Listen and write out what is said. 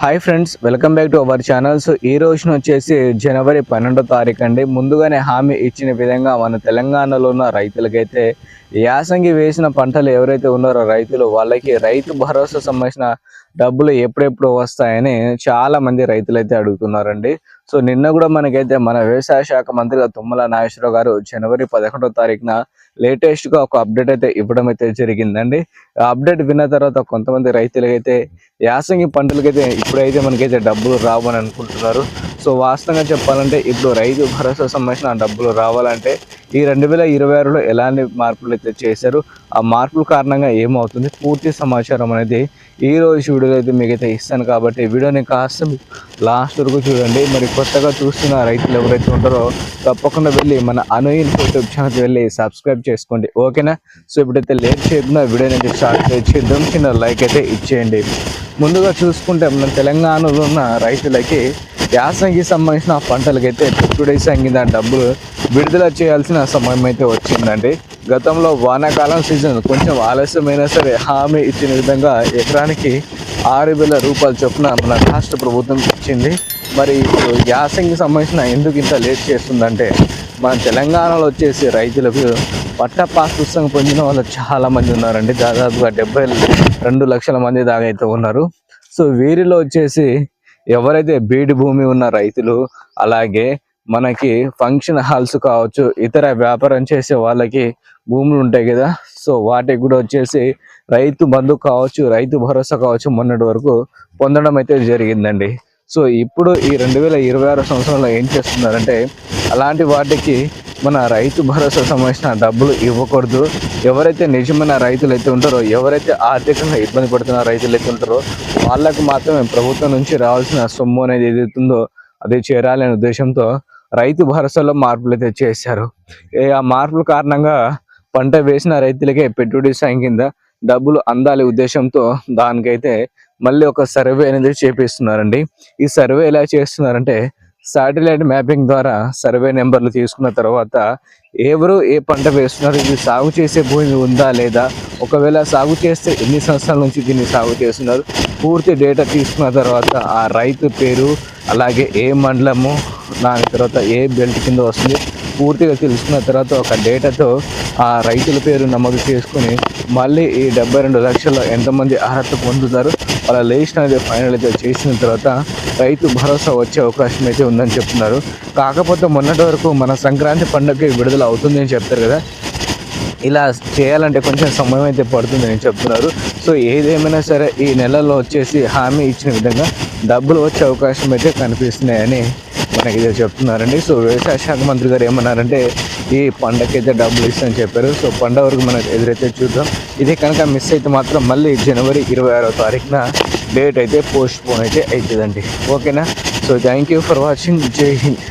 Hi friends welcome back to our channel. So ఈ రోజున వచ్చేసి జనవరి పన్నెండో తారీఖు అండి. ముందుగానే హామీ ఇచ్చిన విధంగా మన తెలంగాణలో ఉన్న రైతులకైతే యాసంగి వేసిన పంటలు ఎవరైతే ఉన్నారో రైతులు వాళ్ళకి రైతు భరోసా సంబంధించిన డబ్బులు ఎప్పుడెప్పుడు వస్తాయని చాలా మంది రైతులు అయితే అడుగుతున్నారండి. సో నిన్న కూడా మనకైతే మన వ్యవసాయ శాఖ మంత్రిగా తుమ్మల నాగేశ్వరరావు గారు జనవరి పదకొండో తారీఖున లేటెస్ట్గా ఒక అప్డేట్ అయితే ఇవ్వడం అయితే జరిగిందండి. ఆ అప్డేట్ విన్న తర్వాత కొంతమంది రైతులకైతే యాసంగి పంటలకైతే ఇప్పుడైతే మనకైతే డబ్బులు రావని అనుకుంటున్నారు. సో వాస్తవంగా చెప్పాలంటే ఇప్పుడు రైతు భరోసా సంబంధించిన డబ్బులు రావాలంటే ఈ రెండు వేల ఇరవై ఆరులో ఎలాంటి మార్పులు అయితే చేశారు ఆ మార్పుల కారణంగా ఏమవుతుంది పూర్తి సమాచారం అనేది ఈ రోజు వీడియోలో అయితే మిగతా ఇస్తాను కాబట్టి వీడియోని కాస్త లాస్ట్ వరకు చూడండి. మరి కొత్తగా చూస్తున్న రైతులు ఎవరైతే ఉంటారో తప్పకుండా వెళ్ళి మన అనుయిన్ యూట్యూబ్ ఛానల్కి వెళ్ళి సబ్స్క్రైబ్ చేసుకోండి. ఓకేనా? సో ఇప్పుడైతే లేట్ చేయకుండా వీడియోని అయితే స్టార్ట్ చేద్దాం. చిన్న లైక్ అయితే ఇచ్చేయండి. ముందుగా చూసుకుంటే మన తెలంగాణలో ఉన్న రైతులకి యాసంగి సంబంధించిన పంటలకైతే పెట్టుబడి సంగిన డబ్బులు విడుదల చేయాల్సిన సమయం అయితే వచ్చిందండి. గతంలో వానాకాలం సీజన్ కొంచెం ఆలస్యమైనా సరే హామీ ఇచ్చిన విధంగా ఎకరానికి ఆరు వేల రూపాయల చొప్పున మన రాష్ట్ర ప్రభుత్వం ఇచ్చింది. మరి ఇప్పుడు యాసంగి సంబంధించిన ఎందుకు ఇంత లేట్ చేస్తుందంటే మన తెలంగాణలో వచ్చేసి రైతులకు పట్ట పాస్ పుస్తకం పొందిన వాళ్ళు చాలా మంది ఉన్నారండి. దాదాపుగా డెబ్బై రెండు లక్షల మంది దాకా అయితే ఉన్నారు. సో వీరిలో వచ్చేసి ఎవరైతే బీడు భూమి ఉన్న రైతులు అలాగే మనకి ఫంక్షన్ హాల్స్ కావచ్చు ఇతర వ్యాపారం చేసే వాళ్ళకి భూములు ఉంటాయి కదా. సో వాటికి కూడా వచ్చేసి రైతు బంధు కావచ్చు రైతు భరోసా కావచ్చు మొన్నటి వరకు పొందడం అయితే జరిగిందండి. సో ఇప్పుడు ఈ రెండు వేల ఇరవై ఆరు సంవత్సరంలో ఏం చేస్తున్నారంటే అలాంటి వాటికి మన రైతు భరోసా సంబంధించిన డబ్బులు ఇవ్వకూడదు. ఎవరైతే నిజమైన రైతులు అయితే ఉంటారో ఎవరైతే ఆర్థికంగా ఇబ్బంది పడుతున్న రైతులు అయితే ఉంటారో వాళ్ళకు మాత్రమే ప్రభుత్వం నుంచి రావాల్సిన సొమ్ము అనేది ఏదైతుందో అది చేరాలనే ఉద్దేశంతో రైతు భరోసాలో మార్పులు అయితే చేశారు. ఆ మార్పుల కారణంగా పంట వేసిన రైతులకే పెట్టుబడి సాయం కింద డబ్బులు అందాలి ఉద్దేశంతో దానికైతే మళ్ళీ ఒక సర్వే అనేది చేపిస్తున్నారండి. ఈ సర్వే ఎలా చేస్తున్నారంటే శాటిలైట్ మ్యాపింగ్ ద్వారా సర్వే నెంబర్లు తీసుకున్న తర్వాత ఎవరు ఏ పంట వేస్తున్నారు ఇది సాగు చేసే భూమి ఉందా లేదా ఒకవేళ సాగు చేస్తే ఎన్ని సంవత్సరాల నుంచి దీన్ని సాగు చేస్తున్నారు పూర్తి డేటా తీసుకున్న తర్వాత ఆ రైతు పేరు అలాగే ఏ మండలము దాని తర్వాత ఏ బెల్ట్ కింద వస్తుంది పూర్తిగా తెలుసుకున్న తర్వాత ఒక డేటాతో ఆ రైతుల పేరు నమోదు చేసుకుని మళ్ళీ ఈ డెబ్బై రెండు లక్షల్లో ఎంతమంది అర్హత పొందుతారు వాళ్ళ లిస్ట్ అనేది ఫైనల్ అయితే చేసిన తర్వాత రైతు భరోసా వచ్చే అవకాశం అయితే ఉందని చెప్తున్నారు. కాకపోతే మొన్నటి వరకు మన సంక్రాంతి పండుగకి విడుదల అవుతుంది అని చెప్తారు కదా. ఇలా చేయాలంటే కొంచెం సమయం అయితే పడుతుందని చెప్తున్నారు. సో ఏదేమైనా సరే ఈ నెలలో వచ్చేసి హామీ ఇచ్చిన విధంగా డబ్బులు వచ్చే అవకాశం అయితే కనిపిస్తున్నాయని మనకి ఇదే చెప్తున్నారండి. సో వ్యవసాయ శాఖ మంత్రి గారు ఏమన్నారంటే ఈ పండగకైతే డబ్బులు ఇస్తామని చెప్పారు. సో పండగ వరకు మనం ఎదురైతే చూద్దాం. ఇది కనుక మిస్ అయితే మాత్రం మళ్ళీ జనవరి ఇరవై ఆరో తారీఖున డేట్ అయితే పోస్ట్ పోన్ అయితే అవుతుందండి ఓకేనా? So thank you for watching Jai Hind.